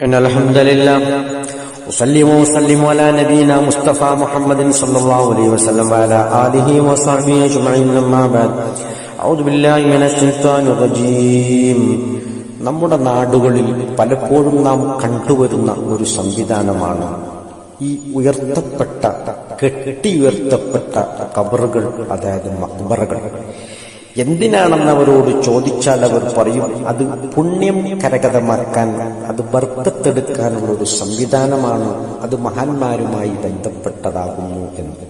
إن الحمد لله أسلم وسلم على نبينا مصطفى محمد صلى الله عليه وسلم وعلى آله وصحبه أجمعين أما بعد أعوذ بالله من الشيطان الرجيم നമ്മുടെ നാടുകളിൽ പലപ്പോഴും നാം കണ്ടുവരുന്ന ഒരു സംവിധാനമാണ് ഈ ഉയർത്തപ്പെട്ട കെട്ടി ഉയർത്തപ്പെട്ട കബറുകൾ അതായത് മക്ബറകൾ എന്തിനാണെന്ന് അവരോട് ചോദിച്ചാൽ അവർ പറയും അത് പുണ്യം കരകതമാക്കാൻ അത് ബർക്കത്തെടുക്കാനുള്ള ഒരു സംവിധാനമാണ് അത് മഹാന്മാരുമായി ബന്ധപ്പെട്ടതാകുന്നു എന്ന്.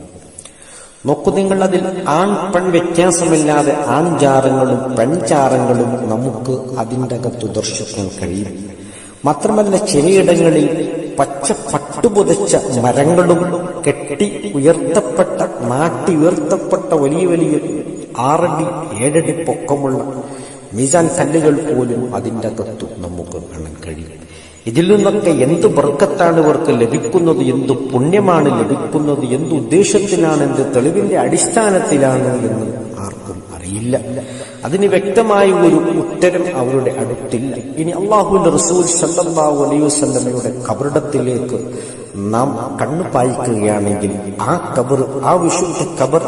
നോക്കൂ നിങ്ങൾ അതിൽ ആൺ പെൺ വ്യത്യാസമില്ലാതെ ആൺചാരങ്ങളും പെൺചാരങ്ങളും നമുക്ക് അതിന്റെ അകത്ത് ദർശിക്കാൻ കഴിയും. മാത്രമല്ല ചിലയിടങ്ങളിൽ പച്ച പട്ടുപുതച്ച മരങ്ങളും കെട്ടി ഉയർത്തപ്പെട്ട നാട്ടി ഉയർത്തപ്പെട്ട വലിയ വലിയ ആറടി ഏഴടി പൊക്കമുള്ള മീസാൻ കല്ലുകൾ പോലും അതിന്റെ അകത്ത് നമുക്ക് കാണാൻ കഴിയും. ഇതിൽ നിന്നൊക്കെ എന്ത് ബർക്കത്താണ് ഇവർക്ക് ലഭിക്കുന്നത് എന്ത് പുണ്യമാണ് ലഭിക്കുന്നത് എന്ത് ഉദ്ദേശത്തിലാണ് എന്ത് തെളിവിന്റെ അടിസ്ഥാനത്തിലാണ് എന്ന് ആർക്കും അറിയില്ല. അതിന് വ്യക്തമായ ഒരു ഉത്തരം അവരുടെ അടുത്തില്ല. ഇനി അള്ളാഹുവിന്റെ റസൂൽ സല്ലല്ലാഹു അലൈഹി വസല്ലമയുടെ കബറിടത്തിലേക്ക് നാം കണ്ണു പായിക്കുകയാണെങ്കിൽ ആ കബർ ആ വിശുദ്ധ കബർ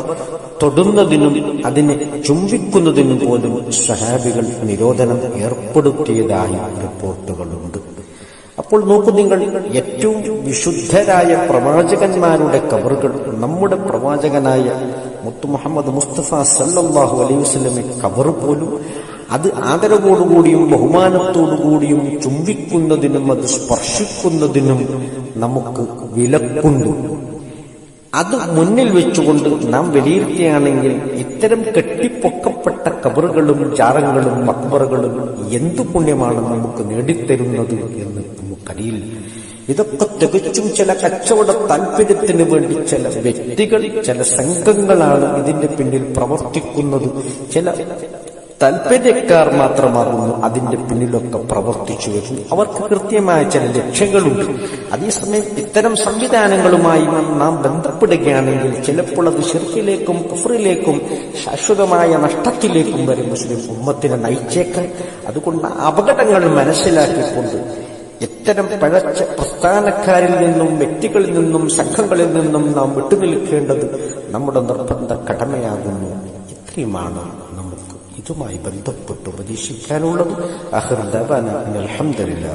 തൊടുന്നതിനും അതിനെ ചുംബിക്കുന്നതിനു പോലും സഹാബികൾ നിരോധനം ഏർപ്പെടുത്തിയതായി റിപ്പോർട്ടുകളുണ്ട്. അപ്പോൾ നോക്കൂ നിങ്ങൾ ഏറ്റവും വിശുദ്ധരായ പ്രവാചകന്മാരുടെ കബറുകൾ നമ്മുടെ പ്രവാചകനായ മുത്തു മുഹമ്മദ് മുസ്തഫ സല്ലാഹു അലൈഹി വസ്ലമെ കബർ പോലും അത് ആദരവോടുകൂടിയും ബഹുമാനത്തോടുകൂടിയും ചുംബിക്കുന്നതിനും അത് സ്പർശിക്കുന്നതിനും നമുക്ക് വിലക്കുണ്ട്. അത് മുന്നിൽ വെച്ചുകൊണ്ട് നാം വിലയിരുത്തുകയാണെങ്കിൽ ഇത്തരം കെട്ടിപ്പൊക്കപ്പെട്ട കബറുകളും ജാറങ്ങളും മക്ബറുകളും എന്തു പുണ്യമാണ് നമുക്ക് നേടിത്തരുന്നത് എന്ന് നമുക്കറിയില്ല. ഇതൊക്കെ തികച്ചും ചില കച്ചവട താല്പര്യത്തിന് വേണ്ടി ചില വ്യക്തികൾ ചില സംഘങ്ങളാണ് ഇതിന്റെ പിന്നിൽ പ്രവർത്തിക്കുന്നത്. ചില താല്പര്യക്കാർ മാത്രമാകുന്നു അതിന്റെ പിന്നിലൊക്കെ പ്രവർത്തിച്ചു വരുന്നു. അവർക്ക് കൃത്യമായ ചില ലക്ഷ്യങ്ങളുണ്ട്. അതേസമയം ഇത്തരം സംവിധാനങ്ങളുമായി നാം ബന്ധപ്പെടുകയാണെങ്കിൽ ചിലപ്പോൾ അത് ഷിർക്കിലേക്കും കുഫറിലേക്കും ശാശ്വതമായ നഷ്ടത്തിലേക്കും വരെ. മുസ്ലിം ഉമ്മത്തിനെ നയിച്ചേക്കാൻ അതുകൊണ്ട് അപകടങ്ങൾ മനസ്സിലാക്കിക്കൊണ്ട് ഇത്തരം പഴച്ച പ്രസ്ഥാനക്കാരിൽ നിന്നും വ്യക്തികളിൽ നിന്നും സംഘങ്ങളിൽ നിന്നും നാം വിട്ടുനിൽക്കേണ്ടത് നമ്മുടെ നിർബന്ധ കടമയാകുന്നു. ഇത്രയുമാണ് ഇതുമായി ബന്ധപ്പെട്ട് ഉപദേശിക്കാനുള്ളത് അഹർദാന അലഹമില്ല